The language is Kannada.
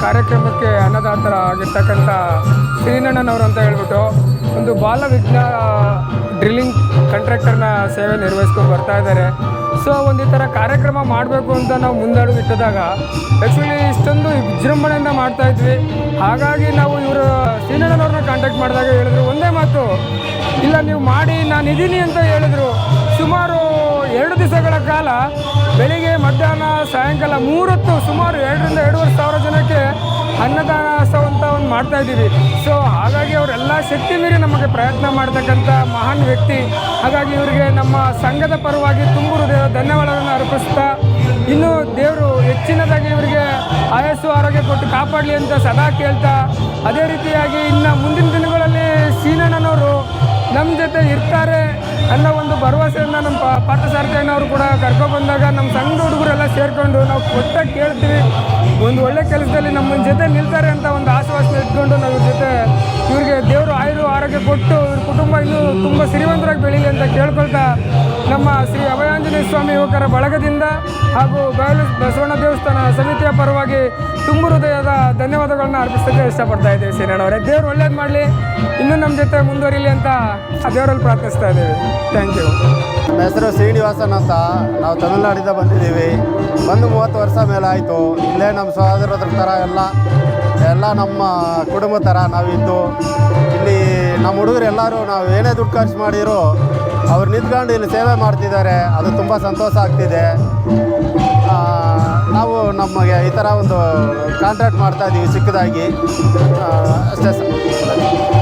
ಕಾರ್ಯಕ್ರಮಕ್ಕೆ ಅನ್ನದಾತರ ಆಗಿರ್ತಕ್ಕಂಥ ಶ್ರೀನಣ್ಣನವರು ಅಂತ ಹೇಳ್ಬಿಟ್ಟು ಒಂದು ಬಾಲ ವಿಜ್ಞಾ ಡ್ರಿಲ್ಲಿಂಗ್ ಕಾಂಟ್ರಾಕ್ಟರ್ನ ಸೇವೆ ನಿರ್ವಹಿಸ್ಕೊಂಡು ಬರ್ತಾ ಇದ್ದಾರೆ. ಸೊ, ಒಂದು ಈ ಥರ ಕಾರ್ಯಕ್ರಮ ಮಾಡಬೇಕು ಅಂತ ನಾವು ಮುಂದಾಡು ಇಟ್ಟಿದಾಗ ಆ್ಯಕ್ಚುಲಿ ಇಷ್ಟೊಂದು ವಿಜೃಂಭಣೆಯಿಂದ ಮಾಡ್ತಾ ಇದ್ವಿ. ಹಾಗಾಗಿ ನಾವು ಇವರು ಶ್ರೀನಣ್ಣನವ್ರನ್ನ ಕಾಂಟ್ಯಾಕ್ಟ್ ಮಾಡಿದಾಗ ಹೇಳಿದ್ರು, ಒಂದೇ ಮಾತು, ಇಲ್ಲ ನೀವು ಮಾಡಿ, ನಾನು ಇದ್ದೀನಿ ಅಂತ ಹೇಳಿದ್ರು. ಸುಮಾರು ಎರಡು ದಿವಸಗಳ ಕಾಲ ಬೆಳಿಗ್ಗೆ ಮಧ್ಯಾಹ್ನ ಸಾಯಂಕಾಲ ಮೂರೊತ್ತು ಸುಮಾರು ಎರಡರಿಂದ ಎರಡೂವರೆ ಸಾವಿರ ಜನಕ್ಕೆ ಅನ್ನದಾನ ಅಂತ ಒಂದು ಮಾಡ್ತಾ ಇದ್ದೀವಿ. ಸೊ ಹಾಗಾಗಿ ಅವರೆಲ್ಲ ಶಕ್ತಿ ಮೀರಿ ನಮಗೆ ಪ್ರಯತ್ನ ಮಾಡ್ತಕ್ಕಂಥ ಮಹಾನ್ ವ್ಯಕ್ತಿ. ಹಾಗಾಗಿ ಇವರಿಗೆ ನಮ್ಮ ಸಂಘದ ಪರವಾಗಿ ತುಂಬು ಹೃದಯ ಧನ್ಯವಾದಗಳನ್ನು ಅರ್ಪಿಸ್ತಾ, ಇನ್ನು ದೇವರು ಹೆಚ್ಚಿನದಾಗಿ ಇವರಿಗೆ ಆಯಸ್ಸು, ಆರೋಗ್ಯ ಕೊಟ್ಟು ಕಾಪಾಡಲಿ ಅಂತ ಸದಾ ಕೇಳ್ತಾ, ಅದೇ ರೀತಿಯಾಗಿ ಇನ್ನು ಮುಂದಿನ ದಿನಗಳಲ್ಲಿ ಸೀನಣ್ಣನವರು ನಮ್ಮ ಜೊತೆ ಇರ್ತಾರೆ. ಅನ್ನೋ ಒಂದು ಭರವಸೆಯನ್ನು ನಮ್ಮ ಪಾರ್ಥ ಕೂಡ ಕೂಡ ಕರ್ಕೊಬಂದಾಗ ನಮ್ಮ ಸಂಘದ ಹುಡುಗರೆಲ್ಲ ಸೇರಿಕೊಂಡು ನಾವು ಕೊಟ್ಟ ಕೇಳ್ತೀವಿ. ಒಂದು ಒಳ್ಳೆ ಕೆಲಸದಲ್ಲಿ ನಮ್ಮ ಜೊತೆ ನಿಲ್ತಾರೆ ಅಂತ ಕೊಟ್ಟು ಇವ್ರ ಕುಟುಂಬ ಇನ್ನೂ ತುಂಬ ಸಿರಿವಂತರಾಗಿ ಬೆಳೀಲಿ ಅಂತ ಕೇಳ್ಕೊಳ್ತಾ ನಮ್ಮ ಶ್ರೀ ಅಭಯಾಂಜನೇಯ ಸ್ವಾಮಿ ಯುವಕರ ಬಳಗದಿಂದ ಹಾಗೂ ಬಯಲು ಬಸವಣ್ಣ ದೇವಸ್ಥಾನ ಸಮಿತಿಯ ಪರವಾಗಿ ತುಂಬ ಹೃದಯದ ಧನ್ಯವಾದಗಳನ್ನ ಅರ್ಪಿಸೋಕ್ಕೆ ಇಷ್ಟಪಡ್ತಾ ಇದ್ದೀವಿ ಅವರೇ. ದೇವ್ರು ಒಳ್ಳೇದು ಮಾಡಲಿ, ಇನ್ನೂ ನಮ್ಮ ಜೊತೆ ಮುಂದುವರಿಲಿ ಅಂತ ಆ ದೇವರಲ್ಲಿ ಪ್ರಾರ್ಥಿಸ್ತಾ ಇದ್ದೀವಿ. ಥ್ಯಾಂಕ್ ಯು ನಮ್ಮ ಹೆಸರು ಶ್ರೀನಿವಾಸನ್ ಅಂತ. ನಾವು ತಮಿಳ್ನಾಡಿಂದ ಬಂದಿದ್ದೀವಿ. ಮೂವತ್ತು ವರ್ಷ ಮೇಲೆ ಆಯಿತು. ಇಲ್ಲೇ ನಮ್ಮ ಸಹೋದರದ್ರ ಥರ ಎಲ್ಲ ಎಲ್ಲ ನಮ್ಮ ಕುಟುಂಬ ಥರ ನಾವಿದ್ದು. ಇಲ್ಲಿ ನಮ್ಮ ಹುಡುಗರು ಎಲ್ಲರೂ ನಾವು ಏನೇ ದುಡ್ಡು ಖರ್ಚು ಮಾಡಿರೋ ಅವ್ರು ನಿಂತ್ಕೊಂಡು ಇಲ್ಲಿ ಸೇವೆ ಮಾಡ್ತಿದ್ದಾರೆ. ಅದು ತುಂಬ ಸಂತೋಷ ಆಗ್ತಿದೆ. ನಾವು ನಮಗೆ ಈ ಥರ ಒಂದು ಕಾಂಟ್ರಾಕ್ಟ್ ಮಾಡ್ತಾ ಇದ್ದೀವಿ ಸಿಕ್ಕದಾಗಿ ಅಷ್ಟೇ ಸರ್.